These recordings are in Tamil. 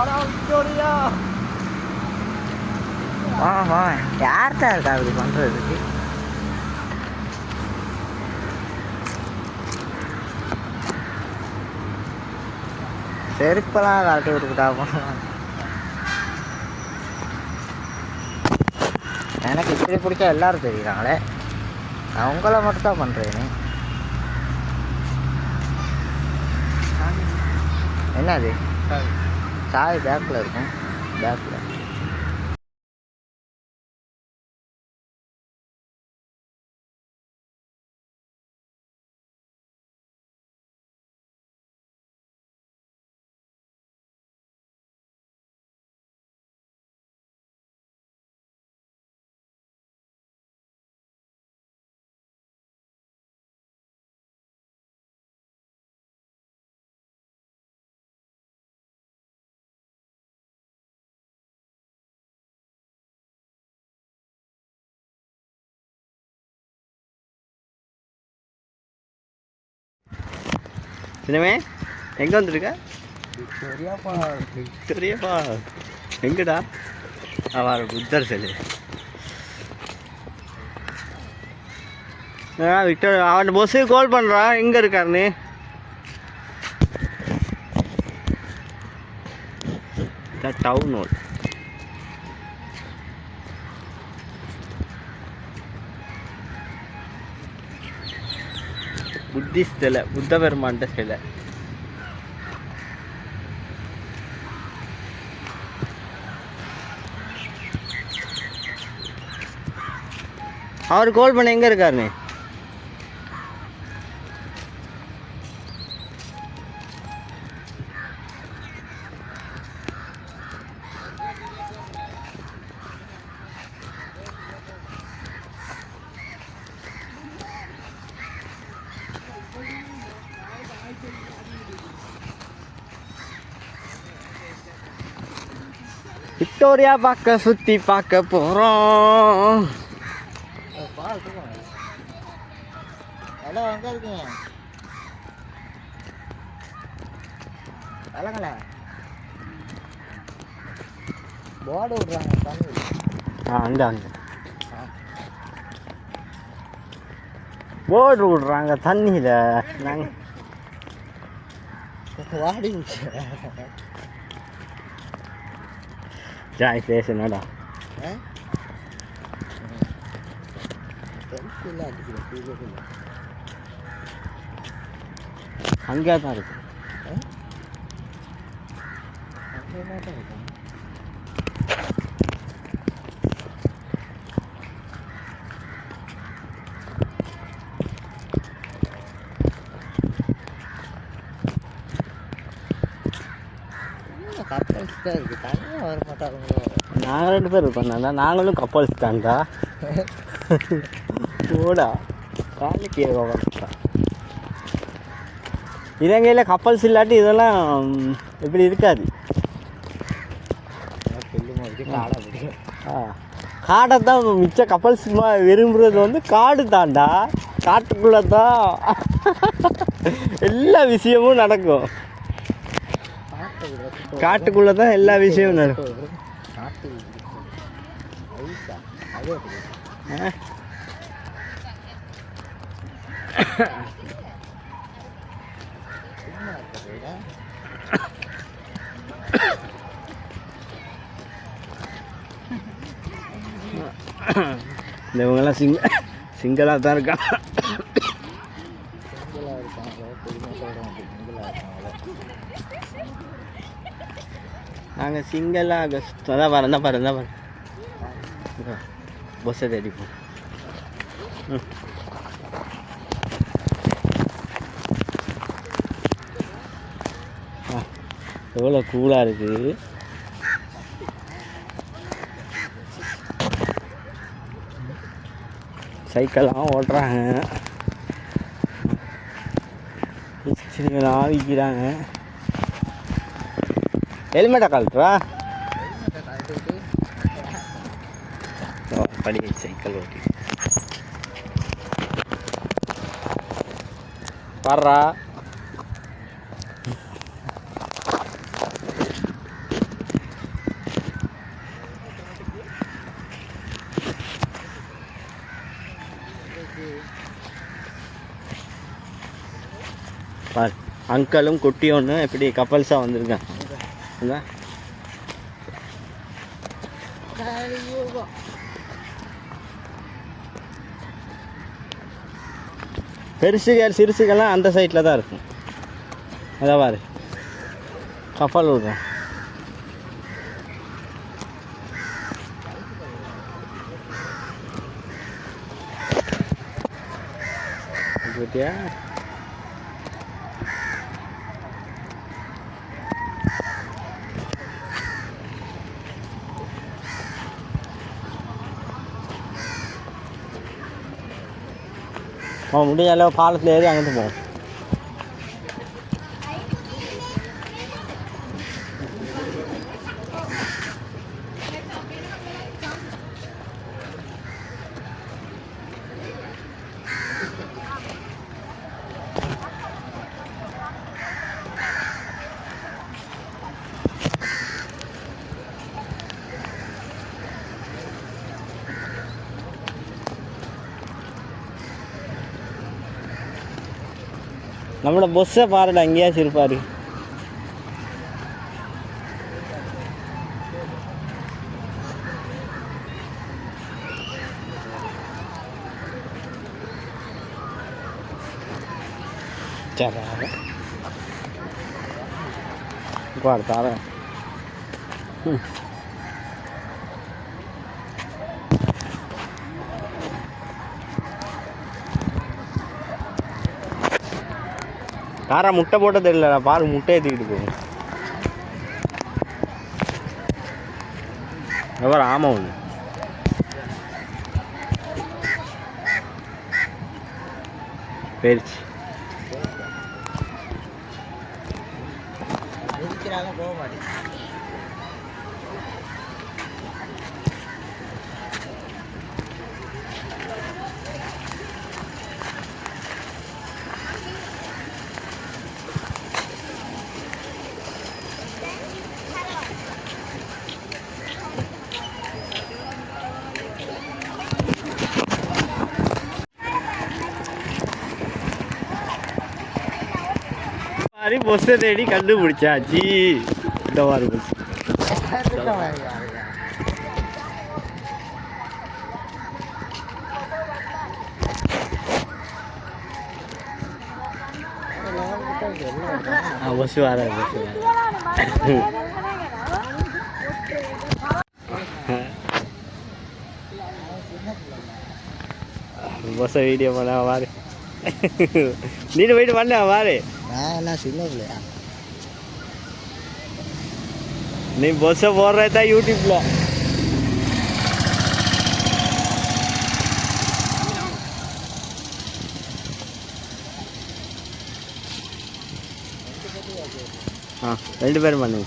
வாடா விக்டோரியா யார்கிட்ட இருக்கா அப்படி பண்ணுறதுக்கு செருப்பெல்லாம் கழட்டி விட்டுக்கிட்டா போன எனக்கு இப்படி பிடிச்சா எல்லாரும் தெரியுறாங்களே. நான் உங்களை மட்டும் தான் பண்ணுறேன் என்னது சாய் பேக்கில் இருக்கும். பேக்கில் சின்னமே எங்கே வந்துருக்க? விக்டோரியா விக்டோரியாப்பா எங்கடா? அவன் புத்தர் சிலை ஆ விக்டர் அவன் பஸ்ஸு கால் பண்ணுறான் எங்கே இருக்காருன்னு டவுன் ஹால் புத்திஸ்ட் சிலை புத்த பெருமாண்ட சிலை. அவர் கால் பண்ண எங்கே இருக்காருண்ணே? விக்டோரியா பார்க்க சுற்றி பார்க்க போகிறோம் ஹலோ எங்கே இருக்கீங்க போர்டு விட்றாங்க தண்ணி ஆ அந்த அந்த போர்டு விட்றாங்க தண்ணியில் நாங்கள் வாடி Drive station na daw. Eh? ಇಲ್ಲ ಹಂಗೆ ಅದ நாங்கள் ரெண்டு பேர் தான் நாங்களும் கப்பல்ஸ் தான்டா ஓடா காலிக்கு இலங்கையில் கப்பல்ஸ் இல்லாட்டி இதெல்லாம் இப்படி இருக்காது. காடை பிடிக்கும் ஆ. காடை தான் மிச்ச கப்பல்ஸ் விரும்புறது வந்து காடு தான்டா காட்டுக்குள்ளே தான். எல்லா விஷயமும் நடக்கும். காட்டுக்குள்ளே தான். எல்லா விஷயமும் நடக்கும் காட்டு ஐசா அது எப்படி ஆ சும்மா இருக்கிறதா இந்த இவங்கெல்லாம் சிங்க சிங்களாக தான் இருக்கான் சிங்கிளாக நாங்கள் சிங்களாக அதான் பாரு தான் பாரு தான் பாரு. தேடிப்போம் ம் ஆ, எவ்வளோ கூலாக இருக்குது சைக்கிள்லாம் ஓட்டுறாங்க மிக்சிலாம் விற்கிறாங்க ஹெல்மெட்டை கழட்டுறா கல்வெட்டி வர்றா பார் அங்கிளும் குட்டியும் இப்படி கப்பல்ஸாக வந்திருக்கேன் என்ன? பெருசுகள் சிறுசுகள்லாம் அந்த சைட்டில் தான் இருக்கும். அதான் பாரு. கப்பல் விடுறோம் Yeah. அவன் முடிஞ்ச அளவு பாலத்தில் ஏறி அங்கிட்டு போவோம் நம்மளோட பொஸ்ஸை பாருடா எங்கேயாச்சும் இருப்பாரு சரி உட்கார் தாரேன் காரா முட்டை போட்ட தெரியல பாரு முட்டை ஏற்றிக்கிட்டு போகும் எவ்வளோ ஆமாம் ஒன்று போயிடுச்சு போக மாட்டேன் மாதிரி பொஸ்ஸை தேடி கண்டுபிடிச்சாச்சு இந்த மாதிரி பொஸ் ஆ பொஸ் வர பொஸ் வர வீடியோ பண்ண வாரு நீனு போயிட்டு பண்ண வாரு நான் எல்லாம் சின்ன பிள்ளையா நீ பொஸ்ஸை போடுறதா யூடியூப்ல ஆ ரெண்டு பேரும் பண்ணுங்க.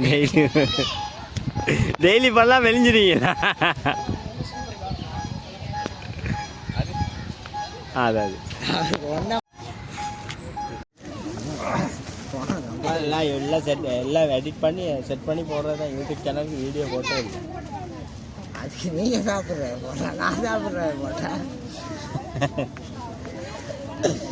டெய்லி டெய்லி பண்ணலாம் அது அது. ஒன்றா எல்லாம் எல்லாம் செட் எல்லாம் எடிட் பண்ணி செட் பண்ணி போடுறது தான் யூடியூப் சேனலுக்கு வீடியோ போட்டே இல்லை அதுக்கு நீங்கள் சாப்பிட்ற போட்டா நான் சாப்பிட்றேன் போட்டா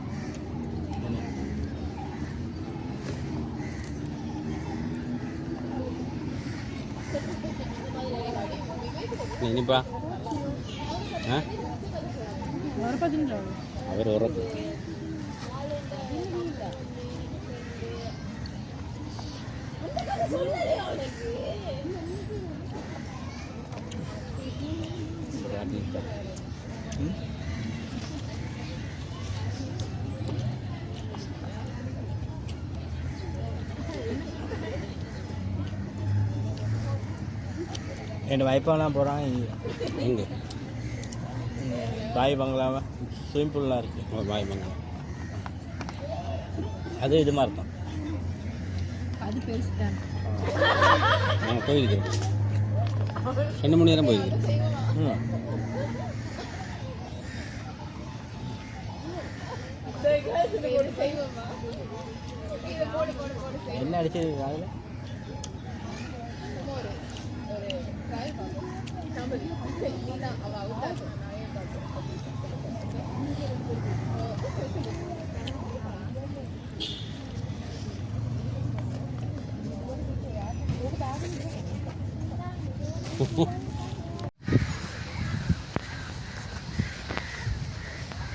நீ இனிப்பா ஆ? வரப்பா தின்னுடுவா என் வைப்பெல்லாம் போகிறாங்க எங்கே? பாய் பங்களாவா? ஸ்விமிங் பூல்லாம் இருக்குது பாய் மங்கலம் அது இது மாதிரி தான் அது பெருசு தான் நாங்கள் போயிருக்கிறோம் ரெண்டு மணி நேரம் போயிருக்கிறோம் ம். என்ன அடிச்சது அதில்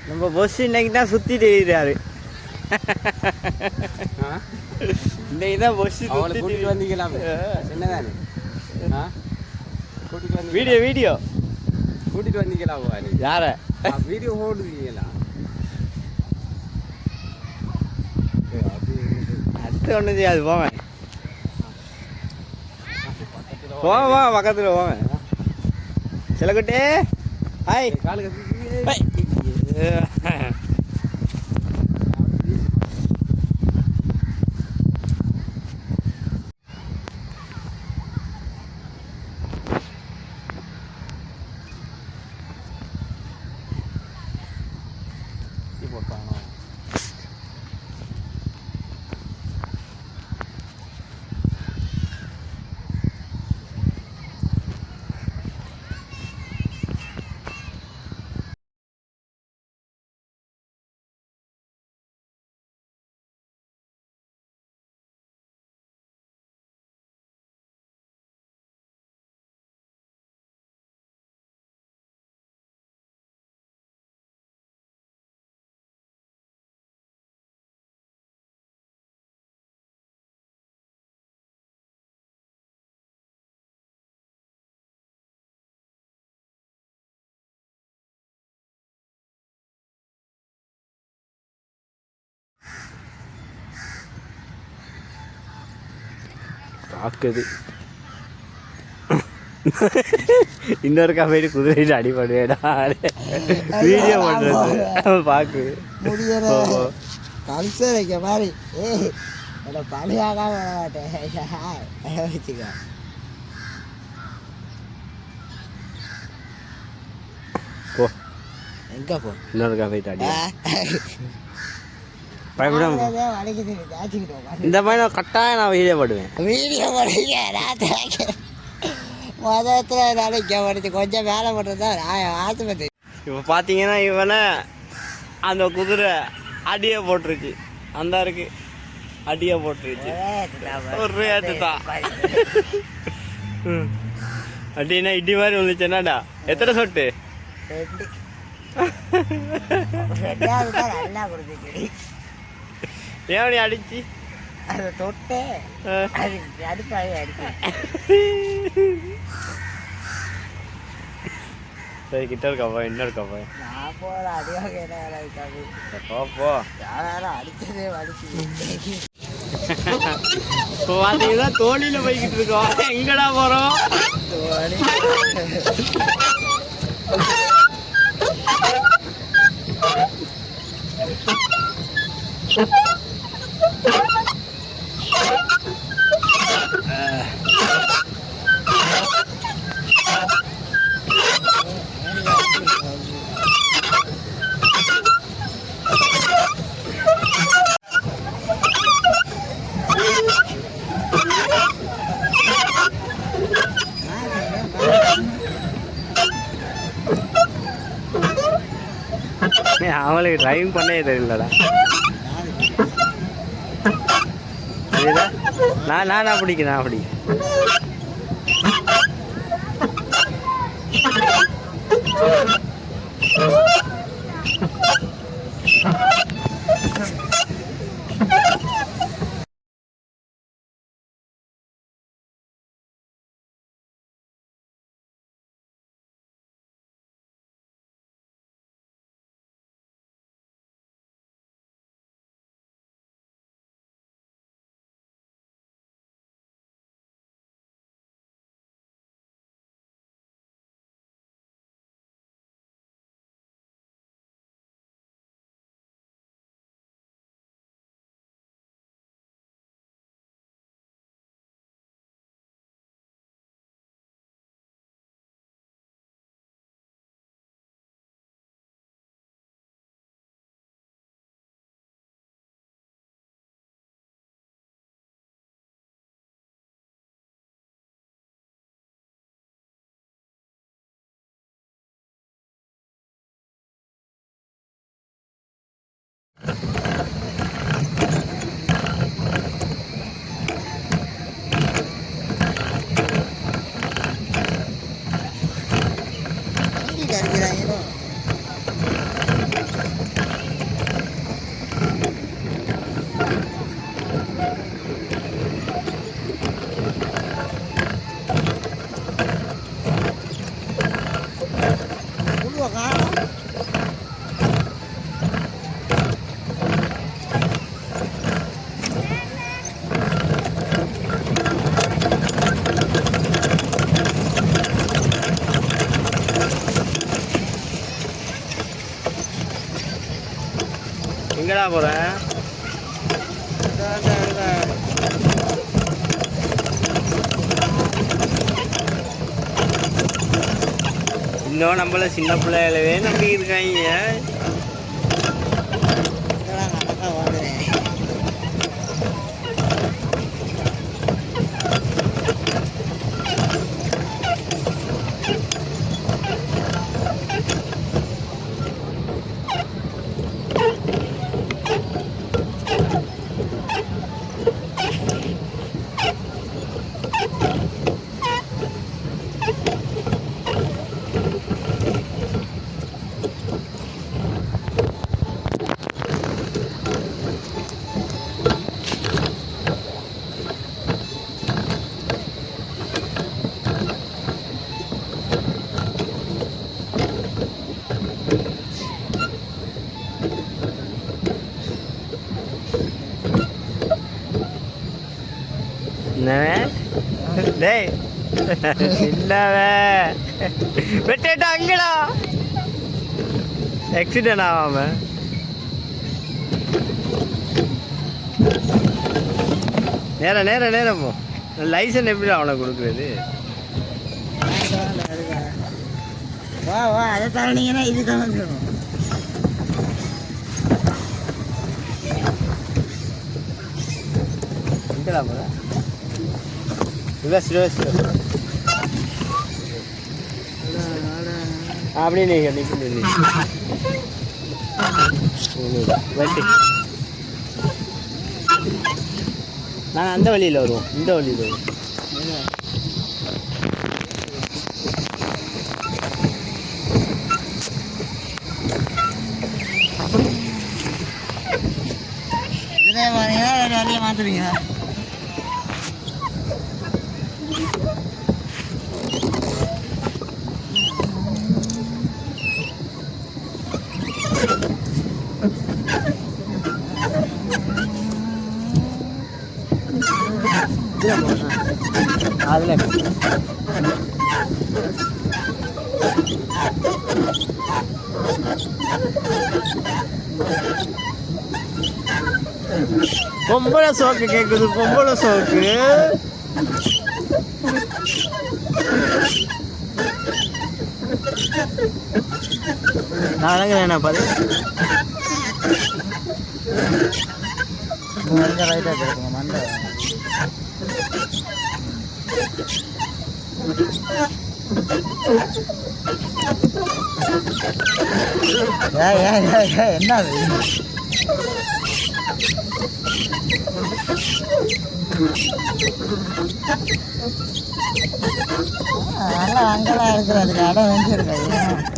நம்ம பஸ் இன்னைக்கு தான் சுற்றி தெரியுறாரு. இன்னைக்கு தான் பஸ் அவளை கூட்டிகிட்டு வந்தீங்களாமே? என்னதானே கூட்டிகிட்டு வந்து வீடியோ வீடியோ. கூட்டிகிட்டு வந்தீங்களா நீ யார? வீடியோ போடுவீங்களா அடுத்து ஒன்றும் செய்யாது போங்க போங்க போங்க பக்கத்தில் போங்க சில குட்டி. ஹாய். காலு பார்க்குது இன்னொருக்கா போயிட்டு குதிரைட்டு அடிபடுவேடா. வீடியோ பண்ணுறது ஓ. கம்சம் வைக்க மாதிரி. மாட்டேன். வச்சுக்க போ. எங்க போ? இன்னொருக்கா போயிட்டு அடி இந்த மாதிரி நான் கட்டாயம் நான் வீடியோ போடுவேன். வீடியோ பண்ணுங்க நான் மொதத்தில் நினைக்க முடிச்சு கொஞ்சம் வேலை பண்ணுறது ஆஸ்பத்திரி. இப்போ பார்த்தீங்கன்னா இவனை அந்த குதிரை அடியை போட்டுருச்சு அந்த இருக்கு. அடியை போட்டுருச்சு ஒரு ரேட்டு தான் ம். அடின்னா இடி மாதிரி வந்துச்சு என்னடா? எத்தனை சொட்டு? ரெண்டு. ஏன் அடிச்சு? அதை தொட்டு. அது அடுப்பாக அடிச்சு சரி கிட்ட இருக்காப்பா இன்னும் இருக்காப்பா நான் போகிற அடிவாக என்ன வேலை இருக்காது போ போ. யாராலும் அடிச்சதே வலிச்சு இப்போ பார்த்தீங்கன்னா தோணியில் போய்கிட்டு இருக்கோம். எங்கடா போகிறோம் அவளுக்கு டிரைவிங் பண்ணவே தெரியலடா. நான் நான் நான் பிடிக்கிறேன் நான் பிடிக்கிறேன். எங்கடா போகிறேன் இன்னும் நம்மள சின்ன பிள்ளைகளவே நம்பி இருக்காங்க இல்லவே வெட்டேட்டா அங்கடா ஆக்சிடென்ட் ஆகாம நேரா நேரா நேரா போ லைசன் எப்படி அவனை கொடுக்குறது வா வா அதை தரணிங்கன்னா இது தான் வந்துடும் எங்கடா அப்படியே நீங்கள் நிற்க வெட்டி நாங்கள் அந்த வழியில் வருவோம். இந்த வழியில் வருவோம். இதே நிறைய மாற்றுவீங்க அதில். பொம்பளை சோக்கு கேட்குது பொம்பளை சோக்கு. நான் என்ன பாரு? மண்டை ரைட்டாக கிடைக்குங்க மண்டை என்ன அது? நல்லா அங்கெல்லாம் இருக்கிறதுக்கு இடம் இருக்காது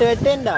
வெட்டு வெட்டு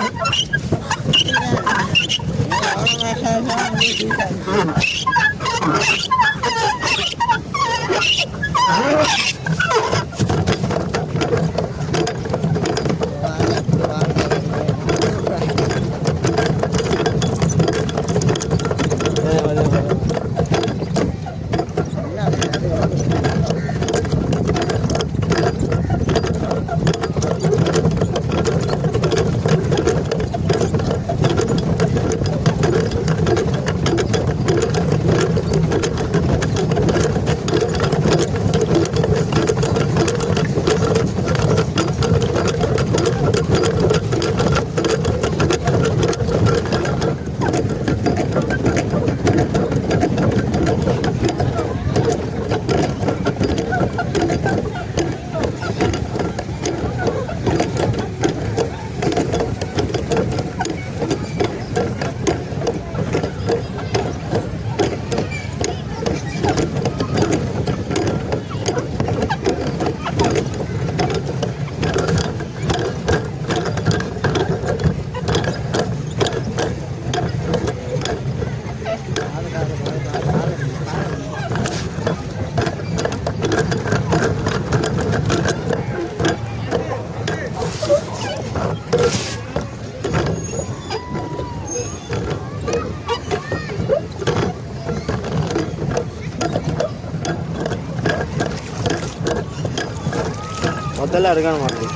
ಅದೆಲ್ಲ ಅಡುಗೆ ಮಾಡ್ತೀವಿ